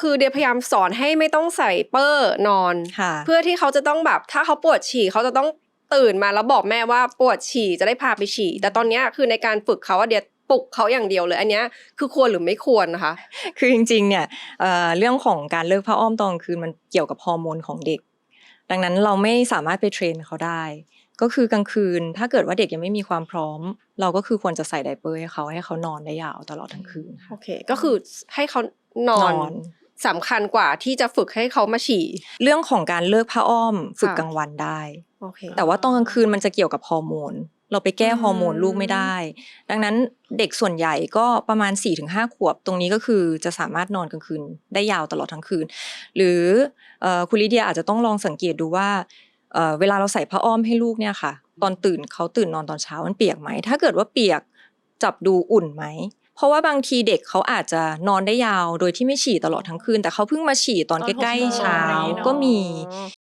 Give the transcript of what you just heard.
คือเดียพยายามสอนให้ไม่ต้องใส่เปอร์นอน ค่ะ เพื่อที่เขาจะต้องแบบถ้าเขาปวดฉี่เขาจะต้องตื่นมาแล้วบอกแม่ว่าปวดฉี่จะได้พาไปฉี่ แต่ตอนเนี้ยคือในการฝึกเขาอะเดียปลุกเขาอย่างเดียวเลย อันเนี้ยคือควรหรือไม่ควรนะคะ คือจริงๆเนี่ยเอ่อเรื่องของการเลิกผ้าอ้อมตอนกลางคืนมันเกี่ยวกับฮอร์โมนของเด็ก ดังนั้นเราไม่สามารถไปเทรนเขาได้ ก็คือกลางคืนถ้าเกิดว่าเด็กยังไม่มีความพร้อม เราก็คือควรจะใส่ไดเปอร์ให้เขาให้เขานอนได้ยาวตลอดทั้งคืนค่ะ โอเค ก็คือให้เขานอนนอน สำคัญกว่าที่จะฝึกให้เขามาฉี่ เรื่องของการเลิกผ้าอ้อมฝึกค่ะกลางวันได้โอเคแต่ว่าตอนกลางคืนมันจะเกี่ยวกับฮอร์โมน เราไปแก้อืมฮอร์โมนลูกไม่ได้ ดังนั้นเด็กส่วนใหญ่ก็ประมาณ 4-5 ขวบ ตรงนี้ก็คือจะสามารถนอนกลางคืนได้ยาวตลอดทั้งคืน หรือเอ่อคุณลิเดียอาจจะต้องลองสังเกตดูว่าเอ่อเวลาเราใส่ผ้าอ้อมให้ลูกเนี่ยค่ะ ตอนตื่นเขาตื่นนอนตอนเช้ามันเปียกไหม ถ้าเกิดว่าเปียกจับดูอุ่นไหม เพราะว่าบางทีเด็กเขาอาจจะนอนได้ยาว โดยที่ไม่ฉี่ตลอดทั้งคืน แต่เขาเพิ่งมาฉี่ตอนใกล้ๆเช้าก็มี